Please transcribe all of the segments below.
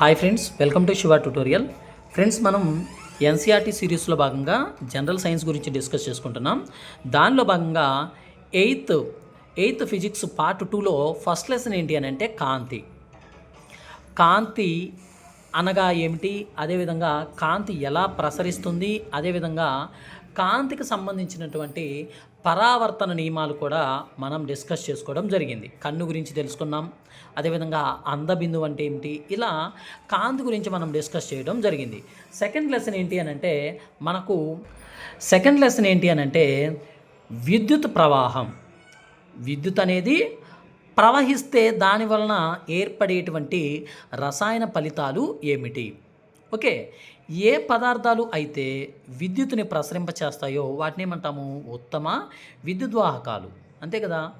Hi friends welcome to Shiva tutorial friends మనం NCERT సిరీస్లో భాగంగా జనరల్ సైన్స్ గురించి డిస్కస్ చేసుకుంటున్నాం. దానిలో భాగంగా ఎయిత్ ఎయిత్ ఫిజిక్స్ పార్ట్ టూలో ఫస్ట్ లెసన్ ఏంటి అని అంటే కాంతి. కాంతి అనగా ఏమిటి? అదేవిధంగా కాంతి ఎలా ప్రసరిస్తుంది? అదేవిధంగా కాంతికి సంబంధించినటువంటి పరావర్తన నియమాలు కూడా మనం డిస్కస్ చేసుకోవడం జరిగింది. కన్ను గురించి తెలుసుకున్నాం. అదేవిధంగా అందబిందు అంటే ఏమిటి? ఇలా కాంతి గురించి మనం డిస్కస్ చేయడం జరిగింది. సెకండ్ లెసన్ ఏంటి అని అంటే మనకు సెకండ్ లెసన్ ఏంటి అని అంటే విద్యుత్ ప్రవాహం. విద్యుత్ అనేది ప్రవహిస్తే దాని వలన ఏర్పడేటువంటి రసాయన ఫలితాలు ఏమిటి? ఓకే. ఏ పదార్థాలు అయితే విద్యుత్తుని ప్రసరింపచేస్తాయో వాటిని ఏమంటాము? ఉత్తమ విద్యుద్వాహకాలు. అంతే కదా?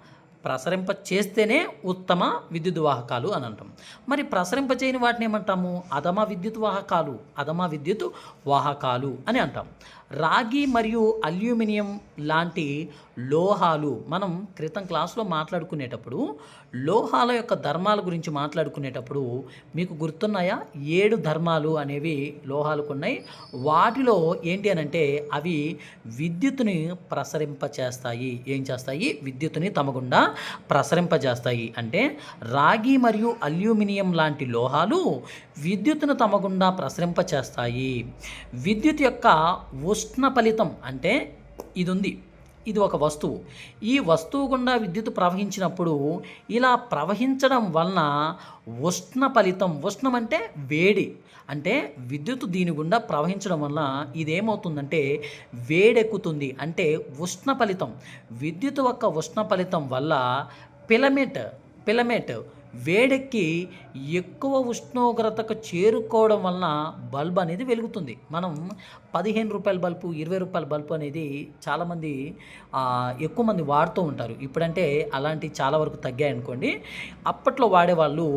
ప్రసరింప చేస్తేనే ఉత్తమ విద్యుత్ వాహకాలు అని అంటాం. మరి ప్రసరింప చేయని వాటిని ఏమంటాము? అధమ విద్యుత్ వాహకాలు అధమ విద్యుత్ వాహకాలు అని అంటాం. రాగి మరియు అల్యూమినియం లాంటి లోహాలు మనం క్రితం క్లాస్లో మాట్లాడుకునేటప్పుడు లోహాల యొక్క ధర్మాల గురించి మాట్లాడుకునేటప్పుడు మీకు గుర్తున్నాయా? ఏడు ధర్మాలు అనేవి లోహాలకు ఉన్నాయి వాటిలో ఏంటి అని అంటే అవి విద్యుత్తుని ప్రసరింపచేస్తాయి. ఏం చేస్తాయి? విద్యుత్తుని తమ గుండా ప్రసరింపజేస్తాయి. అంటే రాగి మరియు అల్యూమినియం లాంటి లోహాలు విద్యుత్తును తమ గుండా ప్రసరింపచేస్తాయి. విద్యుత్ యొక్క ఉష్ణ ఫలితం అంటే ఇది ఉంది ఇది ఒక వస్తువు. ఈ వస్తువు గుండా విద్యుత్ ప్రవహించినప్పుడు ఇలా ప్రవహించడం వలన ఉష్ణ ఫలితం ఉష్ణం అంటే వేడి. అంటే విద్యుత్ దీని గుండా ప్రవహించడం వలన ఇదేమవుతుందంటే వేడెక్కుతుంది. అంటే ఉష్ణ ఫలితం. విద్యుత్ యొక్క ఉష్ణ ఫలితం వల్ల పిలమెట్ పిలమెట్ వేడెక్కి ఎక్కువ ఉష్ణోగ్రతకు చేరుకోవడం వలన బల్బ్ అనేది వెలుగుతుంది. మనం పదిహేను రూపాయల బల్బు ఇరవై రూపాయల బల్బు అనేది చాలామంది ఎక్కువ మంది వాడుతూ ఉంటారు. ఇప్పుడంటే అలాంటివి చాలా వరకు తగ్గాయనుకోండి అప్పట్లో వాడేవాళ్ళు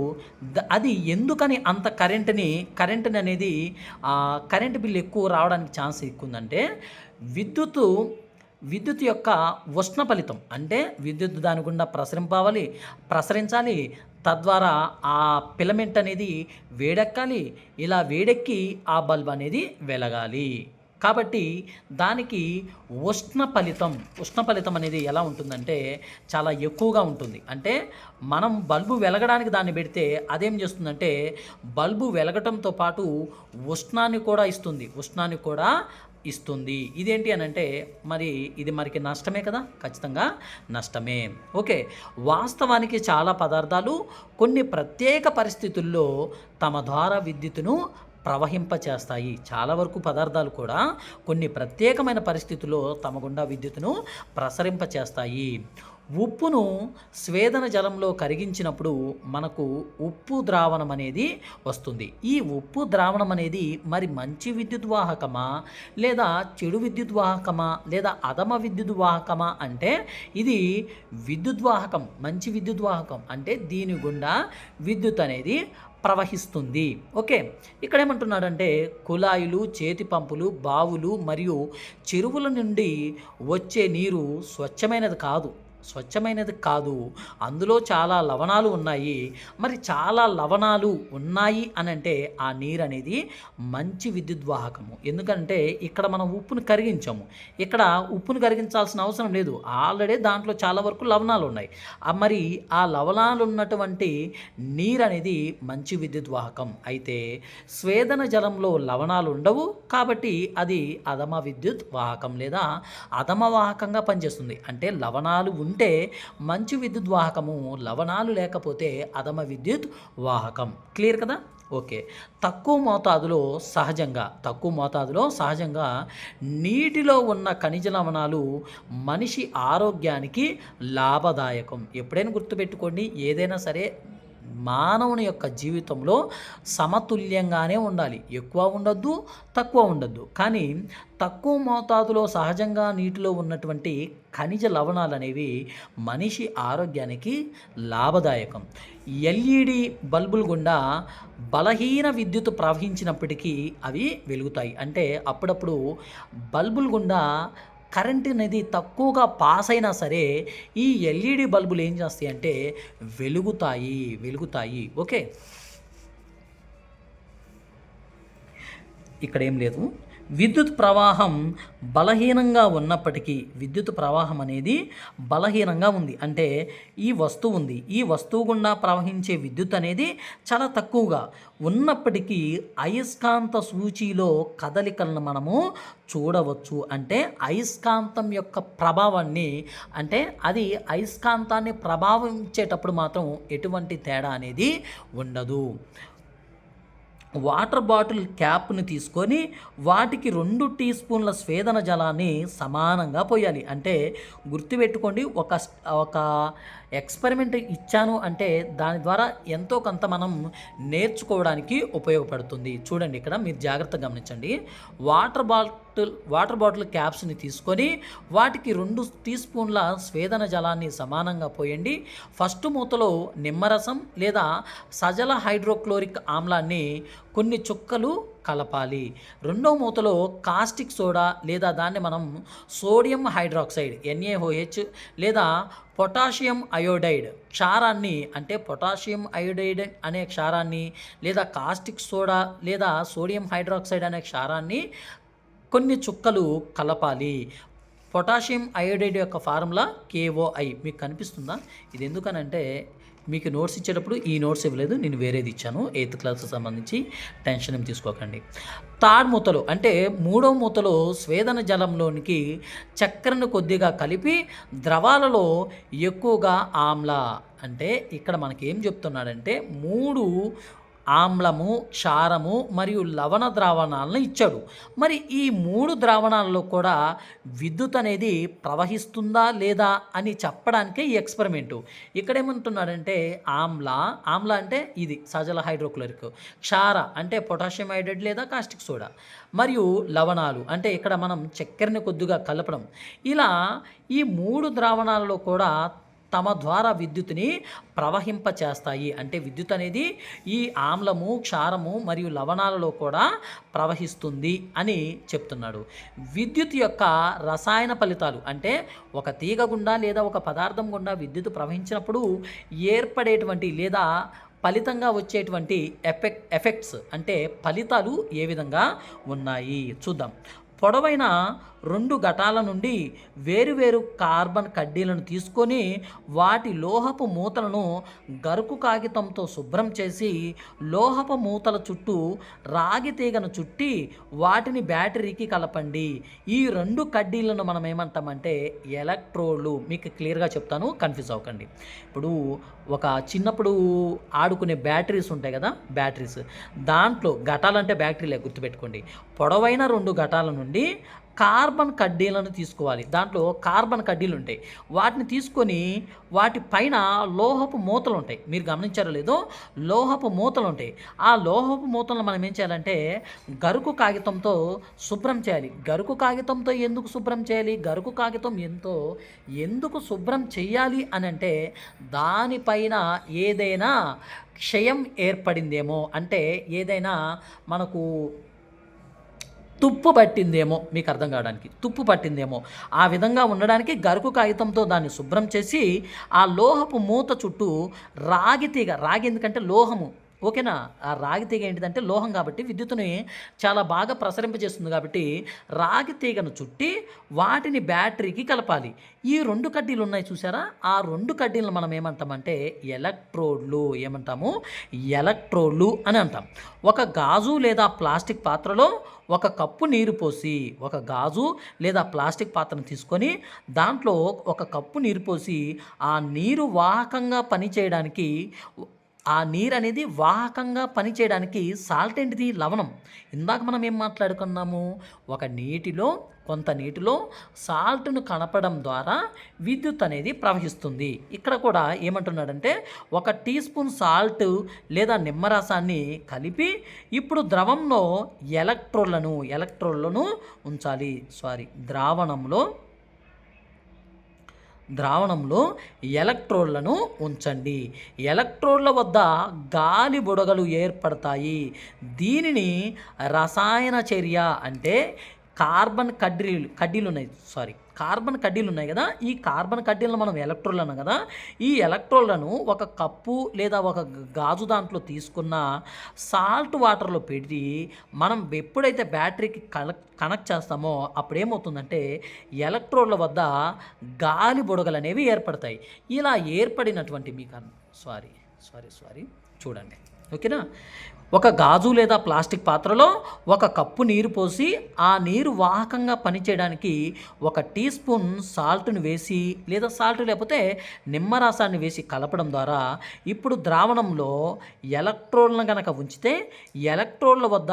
అది ఎందుకని అంత కరెంటుని కరెంటుని అనేది కరెంట్ కరెంటు బిల్లు ఎక్కువ రావడానికి ఛాన్స్ ఎక్కువ ఉందంటే విద్యుత్తు విద్యుత్ యొక్క ఉష్ణ ఫలితం. అంటే విద్యుత్ దాని గుండా ప్రసరింపవాలి ప్రసరించాలి తద్వారా ఆ పిలమెంట్ అనేది వేడెక్కాలి ఇలా వేడెక్కి ఆ బల్బ్ అనేది వెలగాలి. కాబట్టి దానికి ఉష్ణ ఫలితం ఉష్ణ ఫలితం అనేది ఎలా ఉంటుందంటే చాలా ఎక్కువగా ఉంటుంది. అంటే మనం బల్బు వెలగడానికి దాన్ని పెడితే అదేం చేస్తుందంటే బల్బు వెలగటంతో పాటు ఉష్ణాన్ని కూడా ఇస్తుంది. ఉష్ణాన్ని కూడా ఇస్తుంది. ఇదేంటి అని అంటే మరి ఇది మనకి నష్టమే కదా? ఖచ్చితంగా నష్టమే. ఓకే. వాస్తవానికి చాలా పదార్థాలు కొన్ని ప్రత్యేక పరిస్థితుల్లో తమ ద్వారా విద్యుత్తును ప్రవహింపచేస్తాయి. చాలా వరకు పదార్థాలు కూడా కొన్ని ప్రత్యేకమైన పరిస్థితుల్లో తమ గుండా విద్యుత్తును ప్రసరింపచేస్తాయి. ఉప్పును స్వేదన జలంలో కరిగించినప్పుడు మనకు ఉప్పు ద్రావణం అనేది వస్తుంది. ఈ ఉప్పు ద్రావణం అనేది మరి మంచి విద్యుత్ వాహకమా లేదా చెడు విద్యుత్ వాహకమా లేదా అధమ విద్యుత్ వాహకమా అంటే ఇది విద్యుత్ వాహకం మంచి విద్యుత్ వాహకం అంటే దీని గుండా విద్యుత్ అనేది ప్రవహిస్తుంది. ఓకే. ఇక్కడ ఏమంటున్నాడంటే కుళాయిలు చేతి పంపులు బావులు మరియు చెరువుల నుండి వచ్చే నీరు స్వచ్ఛమైనది కాదు. స్వచ్ఛమైనది కాదు. అందులో చాలా లవణాలు ఉన్నాయి. మరి చాలా లవణాలు ఉన్నాయి అని అంటే ఆ నీరు అనేది మంచి విద్యుత్ వాహకము ఎందుకంటే ఇక్కడ మనం ఉప్పును కరిగించాము. ఇక్కడ ఉప్పును కరిగించాల్సిన అవసరం లేదు. ఆల్రెడీ దాంట్లో చాలా వరకు లవణాలు ఉన్నాయి. మరి ఆ లవణాలు ఉన్నటువంటి నీరు అనేది మంచి విద్యుత్ వాహకం అయితే స్వేదన జలంలో లవణాలు ఉండవు. కాబట్టి అది అధమ విద్యుత్ వాహకం లేదా అధమ వాహకంగా పనిచేస్తుంది. అంటే లవణాలు ఉంటే మంచి విద్యుత్ వాహకము లవణాలు లేకపోతే అధమ విద్యుత్ వాహకం. క్లియర్ కదా? ఓకే. తక్కువ మోతాదులో సహజంగా తక్కువ మోతాదులో సహజంగా నీటిలో ఉన్న ఖనిజ లవణాలు మనిషి ఆరోగ్యానికి లాభదాయకం. ఎప్పుడైనా గుర్తుపెట్టుకోండి ఏదైనా సరే మానవుని యొక్క జీవితంలో సమతుల్యంగానే ఉండాలి. ఎక్కువ ఉండొద్దు తక్కువ ఉండొద్దు. కానీ తక్కువ మోతాదులో సహజంగా నీటిలో ఉన్నటువంటి ఖనిజ లవణాలు అనేవి మనిషి ఆరోగ్యానికి లాభదాయకం. ఎల్ఈడి బల్బుల గుండా బలహీన విద్యుత్ ప్రవహించినప్పటికీ అవి వెలుగుతాయి. అంటే అప్పుడప్పుడు బల్బుల గుండా కరెంట్ అనేది తక్కువగా పాస్ అయినా సరే ఈ ఎల్ఈడి బల్బులు ఏం చేస్తాయి అంటే వెలుగుతాయి వెలుగుతాయి. ఓకే? ఇక్కడ ఏం లేదు. విద్యుత్ ప్రవాహం బలహీనంగా ఉన్నప్పటికీ విద్యుత్ ప్రవాహం అనేది బలహీనంగా ఉంది. అంటే ఈ వస్తువు ఉంది. ఈ వస్తువు గుండా ప్రవహించే విద్యుత్ అనేది చాలా తక్కువగా ఉన్నప్పటికీ అయస్కాంత సూచీలో కదలికలను మనము చూడవచ్చు. అంటే అయస్కాంతం యొక్క ప్రభావాన్ని అంటే అది అయస్కాంతాన్ని ప్రభావించేటప్పుడు మాత్రం ఎటువంటి తేడా అనేది ఉండదు. వాటర్ బాటిల్ క్యాప్ని తీసుకొని వాటికి రెండు టీ స్పూన్ల స్వేదన జలాన్ని సమానంగా పోయాలి. అంటే గుర్తుపెట్టుకోండి ఒక ఒక ఎక్స్పెరిమెంట్ ఇచ్చాను అంటే దాని ద్వారా ఎంతో కొంత మనం నేర్చుకోవడానికి ఉపయోగపడుతుంది. చూడండి ఇక్కడ మీరు జాగ్రత్తగా గమనించండి. వాటర్ బాటిల్ వాటర్ బాటిల్ క్యాప్స్ని తీసుకొని వాటికి రెండు టీ స్పూన్ల స్వేదన జలాన్ని సమానంగా పోయండి. ఫస్ట్ మూతలో నిమ్మరసం లేదా సజల హైడ్రోక్లోరిక్ ఆమ్లాన్ని కొన్ని చుక్కలు కలపాలి. రెండో మూతలో కాస్టిక్ సోడా లేదా దాన్ని మనం sodium hydroxide N A O H లేదా పొటాషియం అయోడైడ్ క్షారాన్ని అంటే పొటాషియం అయోడైడ్ అనే క్షారాన్ని లేదా కాస్టిక్ సోడా లేదా సోడియం హైడ్రాక్సైడ్ అనే క్షారాన్ని కొన్ని చుక్కలు కలపాలి. పొటాషియం అయోడైడ్ యొక్క ఫార్ములా కేఓఐ మీకు కనిపిస్తుందా? ఇది ఎందుకనంటే మీకు నోట్స్ ఇచ్చేటప్పుడు ఈ నోట్స్ ఇవ్వలేదు నేను వేరేది ఇచ్చాను. ఎయిత్ క్లాస్కి సంబంధించి టెన్షన్ ఏం తీసుకోకండి. థర్డ్ మూతలో అంటే మూడో మూతలో స్వేదన జలంలోనికి చక్కెరను కొద్దిగా కలిపి ద్రవాలలో ఎక్కువగా ఆమ్ల అంటే ఇక్కడ మనకి ఏం చెప్తున్నాడంటే మూడు ఆమ్లము క్షారము మరియు లవణ ద్రావణాలను ఇచ్చాడు. మరి ఈ మూడు ద్రావణాలలో కూడా విద్యుత్ అనేది ప్రవహిస్తుందా లేదా అని చెప్పడానికే ఈ ఎక్స్పెరిమెంటు. ఇక్కడేమంటున్నాడంటే ఆమ్ల ఆమ్ల అంటే ఇది సజల హైడ్రోక్లోరిక్. క్షార అంటే పొటాషియం హైడ్రేట్ లేదా కాస్టిక్ సోడా. మరియు లవణాలు అంటే ఇక్కడ మనం చక్కెరని కొద్దిగా కలపడం. ఇలా ఈ మూడు ద్రావణాలలో కూడా తమ ద్వారా విద్యుత్ని ప్రవహింప చేస్తాయి అంటే విద్యుత్ అనేది ఈ ఆమ్లము క్షారము మరియు లవణాలలో కూడా ప్రవహిస్తుంది అని చెప్తున్నాడు. విద్యుత్ యొక్క రసాయన ఫలితాలు అంటే ఒక తీగ గుండా లేదా ఒక పదార్థం గుండా విద్యుత్ ప్రవహించినప్పుడు ఏర్పడేటువంటి లేదా ఫలితంగా వచ్చేటువంటి ఎఫెక్ట్ ఎఫెక్ట్స్ అంటే ఫలితాలు ఏ విధంగా ఉన్నాయి? చూద్దాం. పొడవైన రెండు ఘటాల నుండి వేరువేరు కార్బన్ కడ్డీలను తీసుకొని వాటి లోహపు మూతలను గరుకు కాగితంతో శుభ్రం చేసి లోహపు మూతల చుట్టూ రాగి తీగను చుట్టి వాటిని బ్యాటరీకి కలపండి. ఈ రెండు కడ్డీలను మనం ఏమంటామంటే ఎలక్ట్రోడ్లు. మీకు క్లియర్గా చెప్తాను కన్ఫ్యూజ్ అవ్వకండి. ఇప్పుడు ఒక చిన్నప్పుడు ఆడుకునే బ్యాటరీస్ ఉంటాయి కదా బ్యాటరీస్. దాంట్లో ఘటాలంటే బ్యాటరీలే గుర్తుపెట్టుకోండి. పొడవైన రెండు ఘటాల నుండి కార్బన్ కడ్డీలను తీసుకోవాలి. దాంట్లో కార్బన్ కడ్డీలు ఉంటాయి. వాటిని తీసుకొని వాటి పైన లోహపు మూతలు ఉంటాయి. మీరు గమనించారో లేదో లోహపు మూతలు ఉంటాయి. ఆ లోహపు మూతలను మనం ఏం చేయాలంటే గరుకు కాగితంతో శుభ్రం చేయాలి. గరుకు కాగితంతో ఎందుకు శుభ్రం చేయాలి? గరుకు కాగితం ఎంతో ఎందుకు శుభ్రం చేయాలి అని అంటే దానిపైన ఏదైనా క్షయం ఏర్పడిందేమో అంటే ఏదైనా మనకు తుప్పు పట్టిందేమో మీకు అర్థం కావడానికి. తుప్పు పట్టిందేమో. ఆ విధంగా ఉండడానికి గరుకు కాగితంతో దాన్ని శుభ్రం చేసి ఆ లోహపు మూత చుట్టూ రాగి తీగ రాగి ఎందుకంటే లోహము ఓకేనా? ఆ రాగి తీగ ఏంటిదంటే లోహం కాబట్టి విద్యుత్తుని చాలా బాగా ప్రసరింపజేస్తుంది కాబట్టి రాగి తీగను చుట్టి వాటిని బ్యాటరీకి కలపాలి. ఈ రెండు కడ్డీలు ఉన్నాయి చూసారా? ఆ రెండు కడ్డీలను మనం ఏమంటామంటే ఎలక్ట్రోడ్లు ఏమంటాము? ఎలక్ట్రోడ్లు అని అంటాం. ఒక గాజు లేదా ప్లాస్టిక్ పాత్రలో ఒక కప్పు నీరు పోసి ఒక గాజు లేదా ప్లాస్టిక్ పాత్రను తీసుకొని దాంట్లో ఒక కప్పు నీరు పోసి ఆ నీరు వాహకంగా పనిచేయడానికి ఆ నీరు అనేది వాహకంగా పనిచేయడానికి సాల్ట్ ఏంటిది? లవణం. ఇందాక మనం ఏం మాట్లాడుకున్నాము? ఒక నీటిలో కొంత నీటిలో సాల్ట్ను కనపడం ద్వారా విద్యుత్ అనేది ప్రవహిస్తుంది. ఇక్కడ కూడా ఏమంటున్నాడంటే ఒక టీ స్పూన్ సాల్ట్ లేదా నిమ్మరసాన్ని కలిపి ఇప్పుడు ద్రవంలో ఎలక్ట్రోళ్ళను ఎలక్ట్రోళ్ళను ఉంచాలి. సారీ ద్రావణంలో ద్రావణంలో ఎలక్ట్రోడ్లను ఉంచండి. ఎలక్ట్రోడ్ల వద్ద గాలి బుడగలు ఏర్పడతాయి. దీనిని రసాయన చర్య అంటే కార్బన్ కడ్డీలు కడ్డీలు ఉన్నాయి సారీ కార్బన్ కడ్డీలు ఉన్నాయి కదా ఈ కార్బన్ కడ్డీలను మనం ఎలక్ట్రోల్ అన్నాం కదా ఈ ఎలక్ట్రోలను ఒక కప్పు లేదా ఒక గాజు దాంట్లో తీసుకున్న సాల్ట్ వాటర్లో పెట్టి మనం ఎప్పుడైతే బ్యాటరీకి కనెక్ట్ కనెక్ట్ చేస్తామో అప్పుడేమవుతుందంటే ఎలక్ట్రోడ్ల వద్ద గాలి బుడగలు అనేవి ఏర్పడతాయి. ఇలా ఏర్పడినటువంటి మీకు సారీ సారీ సారీ చూడండి. ఓకేనా? ఒక గాజు లేదా ప్లాస్టిక్ పాత్రలో ఒక కప్పు నీరు పోసి ఆ నీరు వాహకంగా పనిచేయడానికి ఒక టీ స్పూన్ సాల్ట్ని వేసి లేదా సాల్ట్ లేకపోతే నిమ్మరసాన్ని వేసి కలపడం ద్వారా ఇప్పుడు ద్రావణంలో ఎలక్ట్రోడ్లను కనుక ఉంచితే ఎలక్ట్రోడ్ల వద్ద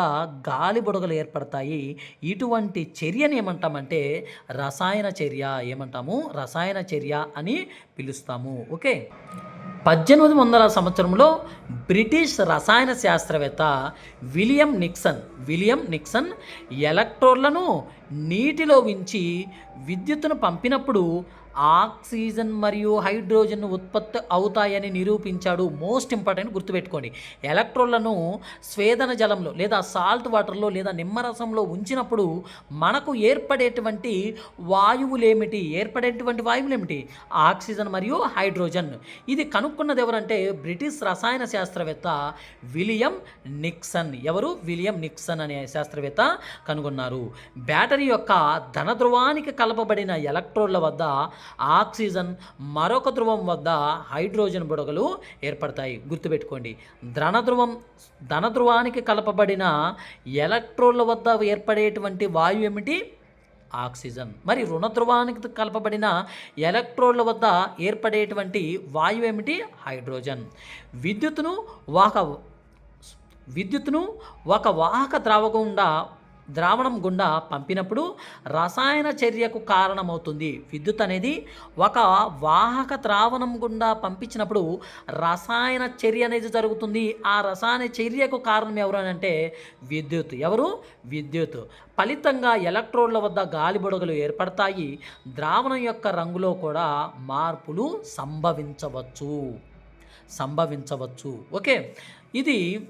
గాలి బుడగలు ఏర్పడతాయి. ఇటువంటి చర్యని ఏమంటామంటే రసాయన చర్య ఏమంటాము? రసాయన చర్య అని పిలుస్తాము. ఓకే? పద్దెనిమిది వందల సంవత్సరంలో బ్రిటిష్ రసాయన శాస్త్రవేత్త విలియం నిక్సన్ విలియం నిక్సన్ ఎలక్ట్రోడ్లను నీటిలో ఉంచి విద్యుత్తును పంపినప్పుడు ఆక్సిజన్ మరియు హైడ్రోజన్ ఉత్పత్తి అవుతాయని నిరూపించాడు. మోస్ట్ ఇంపార్టెంట్ గుర్తుపెట్టుకోండి. ఎలక్ట్రోడ్లను స్వేదన జలంలో లేదా సాల్ట్ వాటర్లో లేదా నిమ్మరసంలో ఉంచినప్పుడు మనకు ఏర్పడేటువంటి వాయువులేమిటి? ఏర్పడేటువంటి వాయువులేమిటి? ఆక్సిజన్ మరియు హైడ్రోజన్. ఇది కనుక్కున్నది ఎవరంటే బ్రిటిష్ రసాయన శాస్త్రవేత్త విలియం నిక్సన్. ఎవరు? విలియం నిక్సన్ అనే శాస్త్రవేత్త కనుగొన్నారు. బ్యాటరీ యొక్క ధన ధ్రువానికి కలపబడిన ఎలక్ట్రోడ్ల వద్ద ఆక్సిజన్ మరొక ధ్రువం వద్ద హైడ్రోజన్ బుడగలు ఏర్పడతాయి. గుర్తుపెట్టుకోండి. ధన ధ్రువం ధన ధ్రువానికి కలపబడిన ఎలక్ట్రోన్ల వద్ద ఏర్పడేటువంటి వాయువు ఏమిటి? ఆక్సిజన్. మరి రుణ ధ్రువానికి కలపబడిన ఎలక్ట్రోన్ల వద్ద ఏర్పడేటువంటి వాయువు ఏమిటి? హైడ్రోజన్. విద్యుత్తును వాహక విద్యుత్తును ఒక వాహక ద్రావకుండా ద్రావణం గుండా పంపినప్పుడు రసాయన చర్యకు కారణమవుతుంది. విద్యుత్ అనేది ఒక వాహక ద్రావణం గుండా పంపించినప్పుడు రసాయన చర్య అనేది జరుగుతుంది. ఆ రసాయన చర్యకు కారణం ఎవరు అని అంటే విద్యుత్. ఎవరు? విద్యుత్. ఫలితంగా ఎలక్ట్రోడ్ల వద్ద గాలి బుడగలు ఏర్పడతాయి. ద్రావణం యొక్క రంగులో కూడా మార్పులు సంభవించవచ్చు. సంభవించవచ్చు. ఓకే. ఇది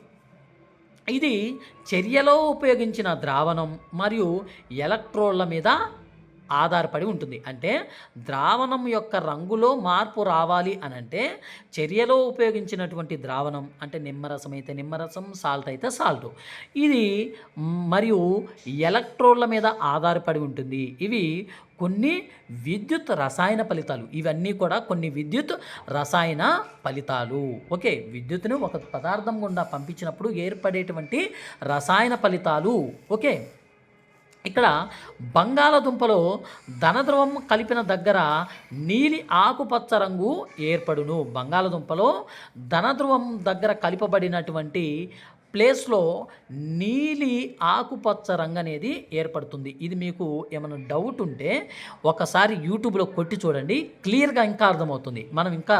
ఇది చర్యలో ఉపయోగించిన ద్రావణం మరియు ఎలక్ట్రోళ్ళ మీద ఆధారపడి ఉంటుంది. అంటే ద్రావణం యొక్క రంగులో మార్పు రావాలి అని అంటే చర్యలో ఉపయోగించినటువంటి ద్రావణం అంటే నిమ్మరసం అయితే నిమ్మరసం సాల్ట్ అయితే సాల్ట్. ఇది మరియు ఎలక్ట్రోడ్ల మీద ఆధారపడి ఉంటుంది. ఇవి కొన్ని విద్యుత్ రసాయన ఫలితాలు. ఇవన్నీ కూడా కొన్ని విద్యుత్ రసాయన ఫలితాలు. ఓకే విద్యుత్తును ఒక పదార్థం గుండా పంపించినప్పుడు ఏర్పడేటువంటి రసాయన ఫలితాలు. ఓకే. ఇక్కడ బంగాళదుంపలో ధనద్రవం కలిపిన దగ్గర నీలి ఆకుపచ్చ రంగు ఏర్పడును. బంగాళదుంపలో ధనద్రవం దగ్గర కలిపబడినటువంటి ప్లేస్లో నీలి ఆకుపచ్చ రంగు అనేది ఏర్పడుతుంది. ఇది మీకు ఏమైనా డౌట్ ఉంటే ఒకసారి యూట్యూబ్లో కొట్టి చూడండి. క్లియర్గా ఇంకా అర్థమవుతుంది. మనం ఇంకా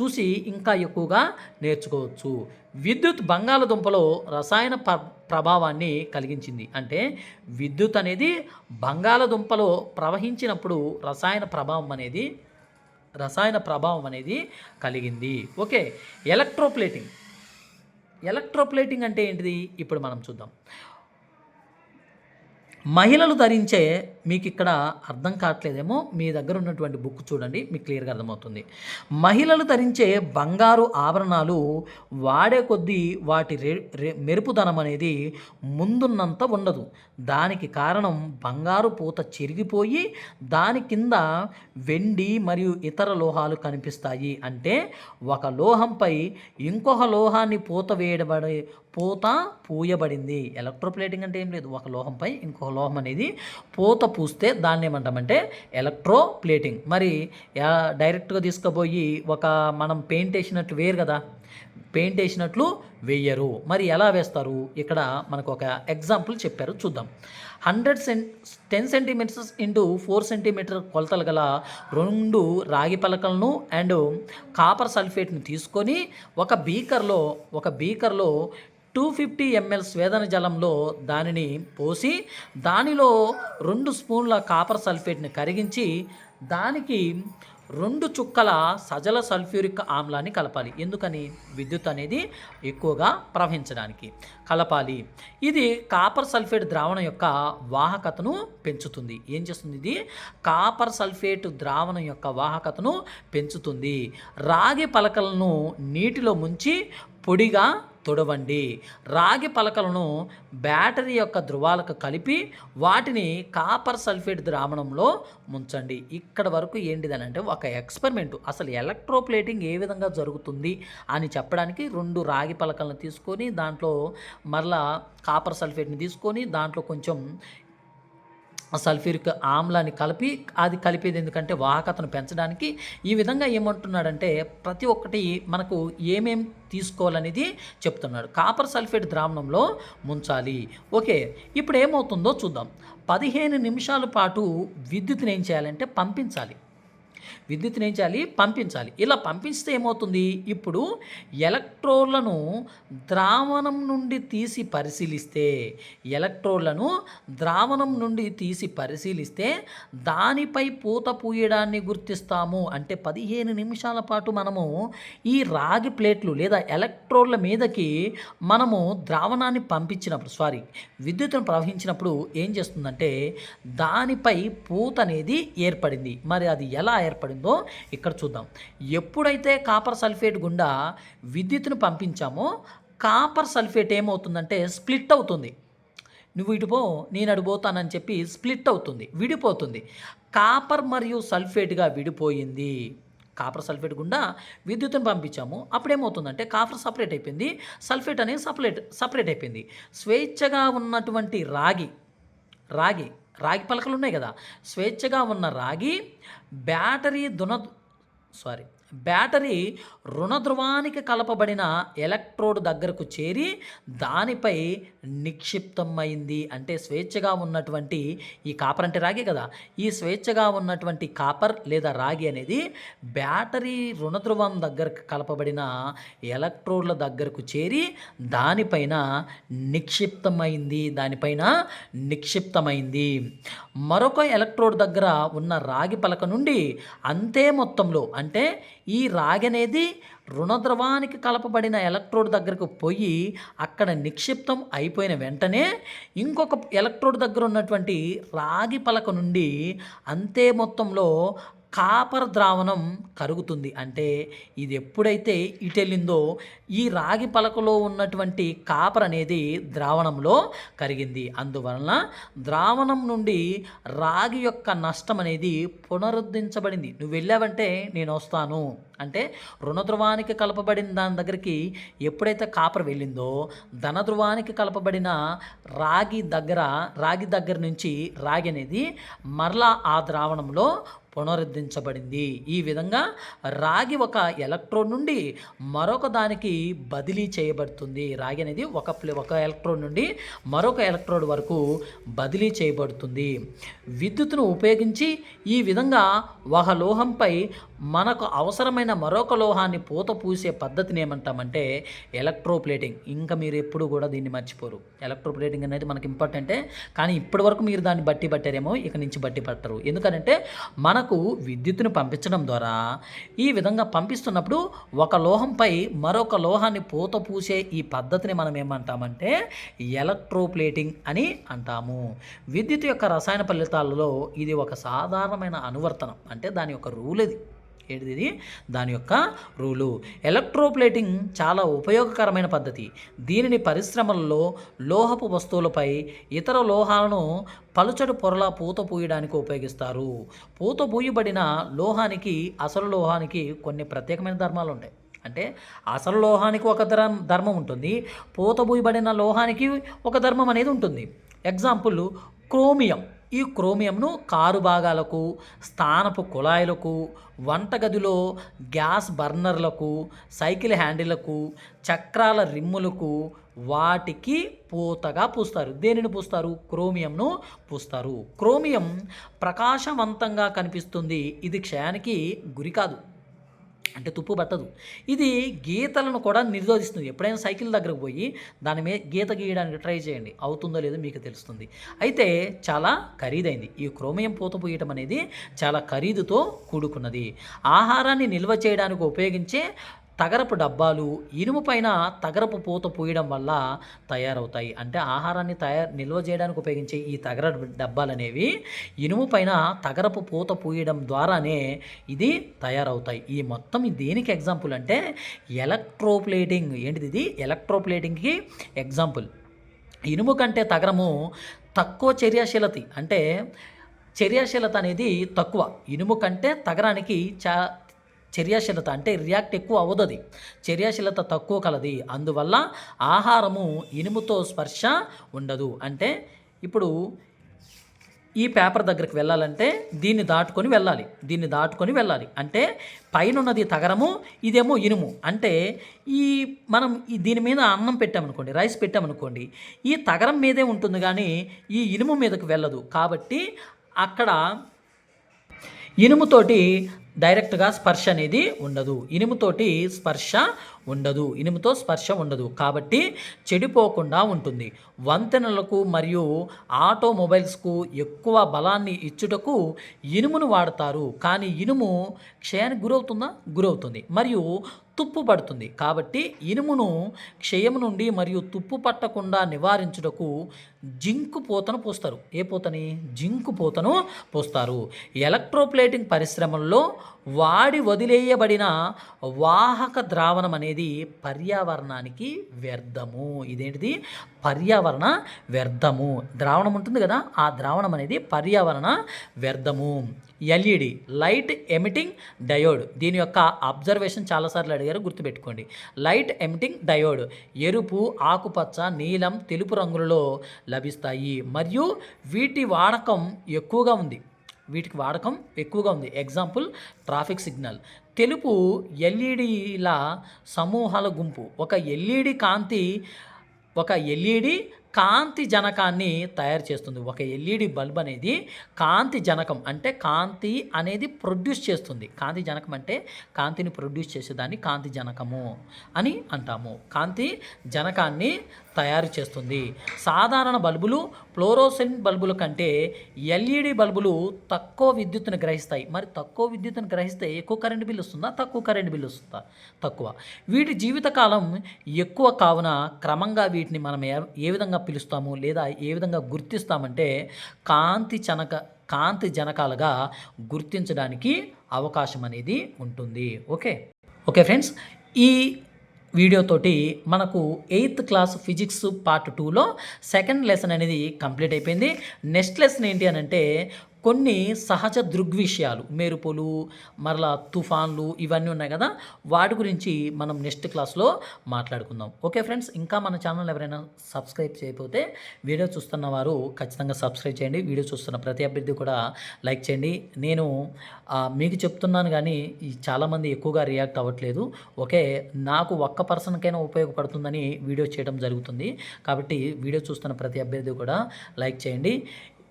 చూసి ఇంకా ఎక్కువగా నేర్చుకోవచ్చు. విద్యుత్ బంగాళదుంపలో రసాయన ప ప్రభావాన్ని కలిగించింది. అంటే విద్యుత్ అనేది బంగాళదుంపలో ప్రవహించినప్పుడు రసాయన ప్రభావం అనేది రసాయన ప్రభావం అనేది కలిగింది. Okay electroplating. ఎలక్ట్రోప్లేటింగ్ అంటే ఏంటిది? ఇప్పుడు మనం చూద్దాం. మహిళలు ధరించే మీకు ఇక్కడ అర్థం కావట్లేదేమో మీ దగ్గర ఉన్నటువంటి బుక్ చూడండి మీకు క్లియర్గా అర్థమవుతుంది. మహిళలు ధరించే బంగారు ఆభరణాలు వాడే కొద్దీ వాటి రె రే మెరుపుదనం అనేది ముందున్నంత ఉండదు. దానికి కారణం బంగారు పూత చెరిగిపోయి దాని కింద వెండి మరియు ఇతర లోహాలు కనిపిస్తాయి. అంటే ఒక లోహంపై ఇంకొక లోహాన్ని పూత వేయబడే పూత పూయబడింది. ఎలక్ట్రోప్లేటింగ్ అంటే ఏం లేదు. ఒక లోహంపై ఇంకొక లోహం అనేది పూత పూస్తే దాన్ని ఏమంటామంటే ఎలక్ట్రో ప్లేటింగ్ మరి డైరెక్ట్గా తీసుకుపోయి ఒక మనం పెయింట్ వేసినట్లు వేరు కదా? పెయింట్ వేసినట్లు వేయరు. మరి ఎలా వేస్తారు? ఇక్కడ మనకు ఒక ఎగ్జాంపుల్ చెప్పారు చూద్దాం. Hundred సెన్ ten centimeters into four centimeter కొలతలు గల రెండు రాగి పలకలను అండ్ కాపర్ సల్ఫేట్ని తీసుకొని ఒక బీకర్లో ఒక బీకర్లో టూ ఫిఫ్టీ ఎంఎల్ స్వేదన జలంలో దానిని పోసి దానిలో రెండు స్పూన్ల కాపర్ సల్ఫేట్ని కరిగించి దానికి రెండు చుక్కల సజల సల్ఫ్యూరిక్ ఆమ్లాన్ని కలపాలి. ఎందుకని? విద్యుత్ అనేది ఎక్కువగా ప్రవహించడానికి కలపాలి. ఇది కాపర్ సల్ఫేట్ ద్రావణం యొక్క వాహకతను పెంచుతుంది. ఏం చేస్తుంది ఇది? కాపర్ సల్ఫేట్ ద్రావణం యొక్క వాహకతను పెంచుతుంది. రాగి పలకలను నీటిలో ముంచి పొడిగా తుడవండి. రాగి పలకలను బ్యాటరీ యొక్క ధృవాలకు కలిపి వాటిని కాపర్ సల్ఫేట్ ద్రావణంలో ముంచండి. ఇక్కడ వరకు ఏంటిదని అంటే ఒక ఎక్స్పెరిమెంట్. అసలు ఎలక్ట్రోప్లేటింగ్ ఏ విధంగా జరుగుతుంది అని చెప్పడానికి రెండు రాగి పలకలను తీసుకొని దాంట్లో మరలా కాపర్ సల్ఫేట్ని తీసుకొని దాంట్లో కొంచెం సల్ఫ్యూరిక్ ఆమ్లాన్ని కలిపి అది కలిపేది ఎందుకంటే వాహకతను పెంచడానికి. ఈ విధంగా ఏమంటున్నాడంటే ప్రతి ఒక్కటి మనకు ఏమేం తీసుకోవాలనేది చెప్తున్నాడు. కాపర్ సల్ఫేట్ ద్రావణంలో ముంచాలి. ఓకే ఇప్పుడు ఏమవుతుందో చూద్దాం. పదిహేను నిమిషాల పాటు విద్యుత్ని ఏం చేయాలంటే పంపించాలి. విద్యుత్ని ఏం చేయాలి పంపించాలి. ఇలా పంపిస్తే ఏమవుతుంది? ఇప్పుడు ఎలక్ట్రోడ్లను ద్రావణం నుండి తీసి పరిశీలిస్తే ఎలక్ట్రోడ్లను ద్రావణం నుండి తీసి పరిశీలిస్తే దానిపై పూత పూయడాన్ని గుర్తిస్తాము. అంటే పదిహేను నిమిషాల పాటు మనము ఈ రాగి ప్లేట్లు లేదా ఎలక్ట్రోడ్ల మీదకి మనము ద్రావణాన్ని పంపించినప్పుడు సారీ విద్యుత్తును ప్రవహించినప్పుడు ఏం చేస్తుందంటే దానిపై పూత అనేది ఏర్పడింది. మరి అది ఎలా ఏర్పడింది? ఇక్కడ చూద్దాం. ఎప్పుడైతే కాపర్ సల్ఫేట్ గుండా విద్యుత్ను పంపించామో కాపర్ సల్ఫేట్ ఏమవుతుందంటే స్ప్లిట్ అవుతుంది. నువ్వు ఇటు పో నేను అడిపోతానని చెప్పి స్ప్లిట్ అవుతుంది విడిపోతుంది. కాపర్ మరియు సల్ఫేట్గా విడిపోయింది. కాపర్ సల్ఫేట్ గుండా విద్యుత్తును పంపించాము. అప్పుడేమవుతుందంటే కాపర్ సపరేట్ అయిపోయింది. సల్ఫేట్ అనేది సపరేట్ సపరేట్ అయిపోయింది. స్వేచ్ఛగా ఉన్నటువంటి రాగి రాగి రాగి పలకలు ఉన్నాయి కదా. స్వేచ్ఛగా ఉన్న రాగి బ్యాటరీ దున సారీ బ్యాటరీ రుణధ్రువానికి కలపబడిన ఎలక్ట్రోడ్ దగ్గరకు చేరి దానిపై నిక్షిప్తమైంది. అంటే స్వేచ్ఛగా ఉన్నటువంటి ఈ కాపర్ అంటే రాగి కదా? ఈ స్వేచ్ఛగా ఉన్నటువంటి కాపర్ లేదా రాగి అనేది బ్యాటరీ రుణధ్రువం దగ్గరకు కలపబడిన ఎలక్ట్రోడ్ల దగ్గరకు చేరి దానిపైన నిక్షిప్తమైంది. దానిపైన నిక్షిప్తమైంది. మరొక ఎలక్ట్రోడ్ దగ్గర ఉన్న రాగి పలక నుండి అంతే మొత్తంలో అంటే ఈ రాగి అనేది రుణద్రవానికి కలపబడిన ఎలక్ట్రోడ్ దగ్గరకు పోయి అక్కడ నిక్షిప్తం అయిపోయిన వెంటనే ఇంకొక ఎలక్ట్రోడ్ దగ్గర ఉన్నటువంటి రాగి పలక నుండి అంతే మొత్తంలో కాపర్ ద్రావణం కరుగుతుంది. అంటే ఇది ఎప్పుడైతే ఇటెళ్ళిందో ఈ రాగి పలకలో ఉన్నటువంటి కాపర్ అనేది ద్రావణంలో కరిగింది. అందువలన ద్రావణం నుండి రాగి యొక్క నష్టం అనేది పునరుద్ధరించబడింది. నువ్వు వెళ్ళావంటే నేను వస్తాను. అంటే రుణధ్రువానికి కలపబడిన దాని దగ్గరికి ఎప్పుడైతే కాపర్ వెళ్ళిందో ధనధ్రువానికి కలపబడిన రాగి దగ్గర రాగి దగ్గర నుంచి రాగి అనేది మరలా ఆ ద్రావణంలో పునరుద్ధరించబడింది. ఈ విధంగా రాగి ఒక ఎలక్ట్రోన్ నుండి మరొక దానికి బదిలీ చేయబడుతుంది. రాగి అనేది ఒక ప్లే- ఒక ఎలక్ట్రోన్ నుండి మరొక ఎలక్ట్రోడ్ వరకు బదిలీ చేయబడుతుంది. విద్యుత్తును ఉపయోగించి ఈ విధంగా ఒక లోహంపై మనకు అవసరమైన మరొక లోహాన్ని పూత పూసే పద్ధతిని ఏమంటామంటే ఎలక్ట్రోప్లేటింగ్. ఇంకా మీరు ఎప్పుడు కూడా దీన్ని మర్చిపోరు. ఎలక్ట్రోప్లేటింగ్ అనేది మనకి ఇంపార్టెంటే. కానీ ఇప్పటి వరకు మీరు దాన్ని బట్టి పట్టారేమో ఇక నుంచి బట్టి పట్టరు. ఎందుకంటే మన మనకు విద్యుత్తును పంపించడం ద్వారా ఈ విధంగా పంపిస్తున్నప్పుడు ఒక లోహంపై మరొక లోహాన్ని పూత పూసే ఈ పద్ధతిని మనం ఏమంటామంటే ఎలక్ట్రోప్లేటింగ్ అని అంటాము. విద్యుత్ యొక్క రసాయన ఫలితాలలో ఇది ఒక సాధారణమైన అనువర్తనం అంటే దాని యొక్క రూల్ ఇది. ఏంటిది? ఇది దాని యొక్క రూలు. ఎలక్ట్రోప్లేటింగ్ చాలా ఉపయోగకరమైన పద్ధతి. దీనిని పరిశ్రమల్లో లోహపు వస్తువులపై ఇతర లోహాలను పలుచటి పొరలా పూత పూయడానికి ఉపయోగిస్తారు. పూత పూయబడిన లోహానికి అసలు లోహానికి కొన్ని ప్రత్యేకమైన ధర్మాలు ఉంటాయి. అంటే అసలు లోహానికి ఒక ధర్మ ధర్మం ఉంటుంది. పూత పూయబడిన లోహానికి ఒక ధర్మం అనేది ఉంటుంది. ఎగ్జాంపుల్ క్రోమియం ఈ క్రోమియంను కారు భాగాలకు స్థానపు కుళాయిలకు వంటగదిలో గ్యాస్ బర్నర్లకు సైకిల్ హ్యాండిళ్ళకు చక్రాల రిమ్ములకు వాటికి పూతగా పూస్తారు. దేనిని పూస్తారు? క్రోమియంను పూస్తారు. క్రోమియం ప్రకాశవంతంగా కనిపిస్తుంది. ఇది క్షయానికి గురి కాదు. అంటే తుప్పు పట్టదు ఇది గీతలను కూడా నిరోధిస్తుంది ఎప్పుడైనా సైకిల్ దగ్గరకు పోయి దాని మీద గీత గీయడానికి ట్రై చేయండి. అవుతుందో లేదో మీకు తెలుస్తుంది. అయితే చాలా ఖరీదైంది. ఈ క్రోమియం పూత పూయటం అనేది చాలా ఖరీదుతో కూడుకున్నది. ఆహారాన్ని నిల్వ చేయడానికి ఉపయోగించే తగరపు డబ్బాలు ఇనుము పైన తగరపు పూత పూయడం వల్ల తయారవుతాయి. అంటే ఆహారాన్ని తయారు నిల్వ చేయడానికి ఉపయోగించే ఈ తగర డబ్బాలు అనేవి ఇనుము పైన తగరపు పూత పూయడం ద్వారానే ఇది తయారవుతాయి. ఈ మొత్తం దేనికి ఎగ్జాంపుల్ అంటే ఎలక్ట్రోప్లేటింగ్. ఏంటిది ఇది? ఎలక్ట్రోప్లేటింగ్కి ఎగ్జాంపుల్. ఇనుము కంటే తగరము తక్కువ చర్యాశీలత అంటే చర్యాశీలత అనేది తక్కువ. ఇనుము కంటే తగరానికి చా చర్యాశీలత అంటే రియాక్ట్ ఎక్కువ అవ్వదు చర్యాశీలత తక్కువ కలది. అందువల్ల ఆహారము ఇనుముతో స్పర్శ ఉండదు. అంటే ఇప్పుడు ఈ పేపర్ దగ్గరికి వెళ్ళాలంటే దీన్ని దాటుకొని వెళ్ళాలి. దీన్ని దాటుకొని వెళ్ళాలి. అంటే పైన ఉన్నది తగరము ఇదేమో ఇనుము. అంటే ఈ మనం ఈ దీని మీద అన్నం పెట్టామనుకోండి రైస్ పెట్టామనుకోండి ఈ తగరం మీదే ఉంటుంది కానీ ఈ ఇనుము మీదకు వెళ్ళదు. కాబట్టి అక్కడ ఇనుముతోటి డైరెక్ట్గా స్పర్శ అనేది ఉండదు. ఇనుముతోటి స్పర్శ ఉండదు. ఇనుముతో స్పర్శ ఉండదు. కాబట్టి చెడిపోకుండా ఉంటుంది. వంతెనలకు మరియు ఆటోమొబైల్స్కు ఎక్కువ బలాన్ని ఇచ్చుటకు ఇనుమును వాడతారు. కానీ ఇనుము క్షయానికి గురవుతుందా? గురవుతుంది. మరియు తుప్పు పడుతుంది. కాబట్టి ఇనుమును క్షయం నుండి మరియు తుప్పు పట్టకుండా నివారించుటకు జింకు పూతను పోస్తారు. ఏ పూతని? జింకు పూతను పోస్తారు. ఎలక్ట్రోప్లేటింగ్ పరిశ్రమల్లో వాడి వదిలేయబడిన వాహక ద్రావణం అనేది పర్యావరణానికి వ్యర్థము. ఇదేంటిది? పర్యావరణ వ్యర్థము. ద్రావణం ఉంటుంది కదా ఆ ద్రావణం అనేది పర్యావరణ వ్యర్థము. LED light emitting diode. దీని యొక్క అబ్జర్వేషన్ చాలాసార్లు అడిగారు గుర్తుపెట్టుకోండి. లైట్ ఎమిటింగ్ డయోడ్ ఎరుపు ఆకుపచ్చ నీలం తెలుపు రంగులలో లభిస్తాయి. మరియు వీటి వాడకం ఎక్కువగా ఉంది. వీటికి వాడకం ఎక్కువగా ఉంది. ఎగ్జాంపుల్ ట్రాఫిక్ సిగ్నల్ తెలుపు ఎల్ఈడిల సమూహాల గుంపు. ఒక ఎల్ఈడి కాంతి ఒక ఎల్ఈడి కాంతి జనకాన్ని తయారు చేస్తుంది. ఒక ఎల్ఈడి బల్బ్ అనేది కాంతి జనకం అంటే కాంతి అనేది ప్రొడ్యూస్ చేస్తుంది. కాంతి జనకం అంటే కాంతిని ప్రొడ్యూస్ చేసేదాన్ని కాంతి జనకము అని అంటాము. కాంతి జనకాన్ని తయారు చేస్తుంది. సాధారణ బల్బులు ఫ్లోరోసెన్ బల్బుల కంటే ఎల్ఈడి బల్బులు తక్కువ విద్యుత్తును గ్రహిస్తాయి. మరి తక్కువ విద్యుత్తును గ్రహిస్తే ఎక్కువ కరెంటు బిల్లు వస్తుందా? తక్కువ కరెంటు బిల్లు వస్తుందా? తక్కువ. వీటి జీవితకాలం ఎక్కువ కావున క్రమంగా వీటిని మనం ఏ ఏ విధంగా పిలుస్తాము లేదా ఏ విధంగా గుర్తిస్తామంటే కాంతి జనక కాంతి జనకాలుగా గుర్తించడానికి అవకాశం అనేది ఉంటుంది. ఓకే? ఓకే ఫ్రెండ్స్ ఈ వీడియోతోటి మనకు ఎయిత్ క్లాస్ ఫిజిక్స్ పార్ట్ టూలో సెకండ్ లెసన్ అనేది కంప్లీట్ అయిపోయింది. నెక్స్ట్ లెసన్ ఏంటి అని అంటే కొన్ని సహజ దృగ్విషయాలు మెరుపులు మరలా తుఫాన్లు ఇవన్నీ ఉన్నాయి కదా వాటి గురించి మనం నెక్స్ట్ క్లాస్లో మాట్లాడుకుందాం. ఓకే ఫ్రెండ్స్ ఇంకా మన ఛానల్ ఎవరైనా సబ్స్క్రైబ్ చేయకపోతే వీడియో చూస్తున్న వారు ఖచ్చితంగా సబ్స్క్రైబ్ చేయండి. వీడియో చూస్తున్న ప్రతి అభ్యర్థి కూడా లైక్ చేయండి. నేను మీకు చెప్తున్నాను కానీ చాలామంది ఎక్కువగా రియాక్ట్ అవ్వట్లేదు. ఓకే నాకు ఒక్క పర్సన్కైనా ఉపయోగపడుతుందని వీడియో చేయడం జరుగుతుంది. కాబట్టి వీడియో చూస్తున్న ప్రతి అభ్యర్థి కూడా లైక్ చేయండి.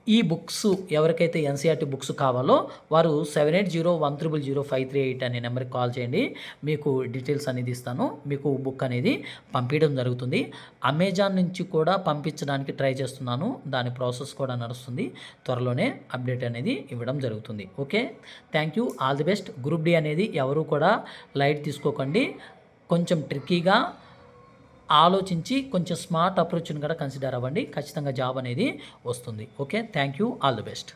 ఈ బుక్స్ ఎవరికైతే ఎన్సీఆర్టీ బుక్స్ కావాలో వారు seven eight zero one triple zero five three eight అనే నెంబర్కి కాల్ చేయండి. మీకు డీటెయిల్స్ అనేది ఇస్తాను. మీకు బుక్ అనేది పంపించడం జరుగుతుంది. అమెజాన్ నుంచి కూడా పంపించడానికి ట్రై చేస్తున్నాను. దాని ప్రాసెస్ కూడా నడుస్తుంది. త్వరలోనే అప్డేట్ అనేది ఇవ్వడం జరుగుతుంది. Okay? Thank you. All the best. Group D అనేది ఎవరు కూడా లైట్ తీసుకోకండి. కొంచెం ట్రిక్కీగా ఆలోచించి కొంచెం స్మార్ట్ అప్రోచ్ని కూడా కన్సిడర్ అవ్వండి. ఖచ్చితంగా జాబ్ అనేది వస్తుంది. Okay thank you all the best